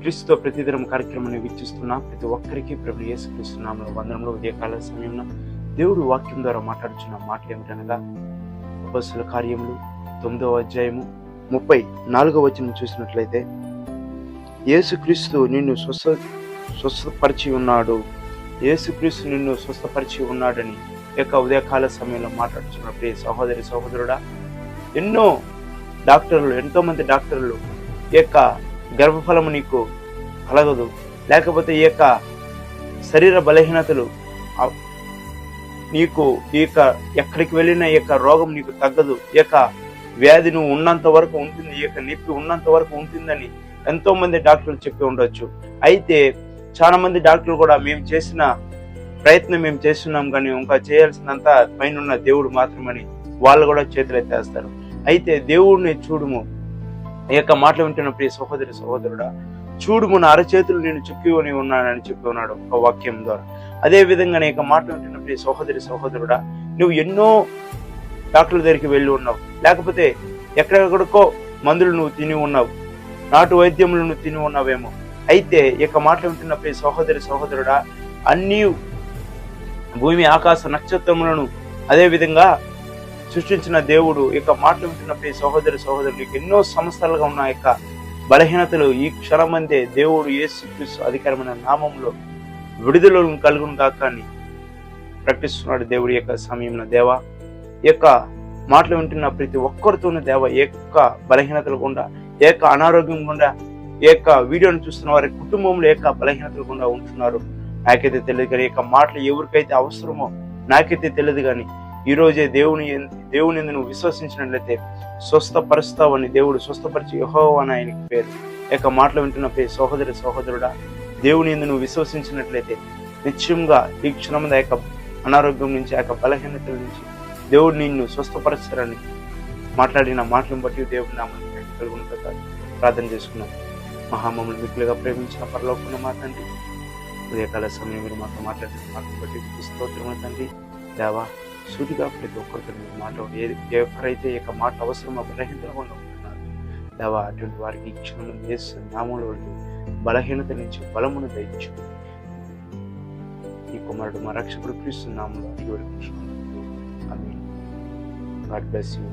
క్రీస్తుతో ప్రతిదినం కార్యక్రమాన్ని వీక్షిస్తున్న ప్రతి ఒక్కరికి ప్రభు యేసుక్రీస్తున్నాము వందనంలో ఉదయకాల సమయంలో దేవుడు వాక్యం ద్వారా మాట్లాడుచున్న మాటలు ఏమిటనగా ఉపస్సుల కార్యములు తొమ్మిదవ అధ్యాయము ముప్పై నాలుగవ వచనం చూసినట్లయితే యేసుక్రీస్తు నిన్ను స్వస్థ స్వస్థపరిచి ఉన్నాడు. యేసుక్రీస్తు నిన్ను స్వస్థపరిచి ఉన్నాడని యొక్క ఉదయకాల సమయంలో మాట్లాడుచున్న ప్రియ సహోదరి సహోదరుడా ఎన్నో డాక్టర్లు ఎంతోమంది డాక్టర్లు యొక్క గర్భఫలము నీకు కలగదు. లేకపోతే ఈ యొక్క శరీర బలహీనతలు నీకు ఈ యొక్క ఎక్కడికి వెళ్ళిన ఈ యొక్క రోగం నీకు తగ్గదు. ఈ యొక్క వ్యాధి నువ్వు ఉన్నంత వరకు ఉంటుంది. ఈ యొక్క నొప్పి ఉన్నంత వరకు ఉంటుందని ఎంతో మంది డాక్టర్లు చెప్పి ఉండొచ్చు. అయితే చాలా మంది డాక్టర్లు కూడా మేము చేసిన ప్రయత్నం మేము చేస్తున్నాం కానీ ఇంకా చేయాల్సినంత పైన ఉన్న దేవుడు మాత్రమని వాళ్ళు కూడా చేతులు ఎత్తేస్తారు అయితే దేవుడిని చూడుము. ఈ యొక్క మాటలు వింటున్న ప్రియ సహోదరి సహోదరుడా చూడు మన అరచేతులు నేను చుక్కికొని ఉన్నానని చెప్పి ఉన్నాడు ఒక వాక్యం ద్వారా. అదే విధంగా నీ యొక్క మాటలు వింటున్నప్పుడు సహోదరి సహోదరుడా నువ్వు ఎన్నో డాక్టర్ల దగ్గరికి వెళ్ళి ఉన్నావు. లేకపోతే ఎక్కడెక్కడికో మందులు నువ్వు తిని ఉన్నావు. నాటు వైద్యములు నువ్వు తిని ఉన్నావేమో. అయితే ఇక మాటలు వింటున్నప్పుడు సహోదరి సహోదరుడా అన్నీ భూమి ఆకాశ నక్షత్రములను అదే విధంగా సృష్టించిన దేవుడు. ఇక మాటలు వింటున్నప్పుడు సహోదరి సహోదరులకు ఎన్నో సంస్థలుగా ఉన్న యొక్క బలహీనతలు ఈ క్షణమందే దేవుడు యేసుక్రీస్తు అధికారమైన నామంలో విడుదలను కలుగును కాకని ప్రకటిస్తున్నాడు దేవుడి యొక్క సమయంలో. దేవా యొక్క మాటలు వింటున్న ప్రతి ఒక్కరితోనూ దేవ ఏక బలహీనతలు గుండా ఏ అనారోగ్యం గుండా ఏ యొక్క వీడియోను చూస్తున్న వారి కుటుంబంలో ఏక యొక్క బలహీనతలు గుండా ఉంటున్నారు. నాకైతే తెలియదు కానీ యొక్క మాటలు ఎవరికైతే అవసరమో నాకైతే తెలియదు కానీ ఈ రోజే దేవుని దేవుని నువ్వు విశ్వసించినట్లయితే స్వస్థపరుస్తావని దేవుడు స్వస్థపరిచి యహో అని ఆయనకి పేరు యొక్క మాటలు వింటున్న పేరు సహోదరి సహోదరుడా దేవుని ఎందు నువ్వు విశ్వసించినట్లయితే నిశ్చయంగా ఈ క్షణం ఆ యొక్క అనారోగ్యం నుంచి ఆ యొక్క బలహీనతల నుంచి దేవుడు నిన్ను స్వస్థపరచారని మాట్లాడిన మాటలను బట్టి దేవుడి నామని కలుగును ప్రార్థన చేసుకున్నాం. మహామములు మిక్కులుగా ప్రేమించిన పరలోకున్న మా తండ్రి ఉదయకాల సమయం మీరు మాతో మాట్లాడిన మాటను బట్టి మీకు తండ్రి. దేవా సూటిగా ప్రతి ఒక్కరితో మీరు మాట్లాడు ఎవరైతే ఈ యొక్క మాట అవసరమో బలహీనతలో ఉంటున్నారు దేవా అటువంటి వారికి ఈ క్షణం చేస్తు నామంలో బలహీనత నుంచి బలమును దయచు ఈ కుమారుడు మా రక్షకుడు క్రీస్తు నామంలో అడిగి వేడుకుంటున్నాము. ఆమేన్. God bless you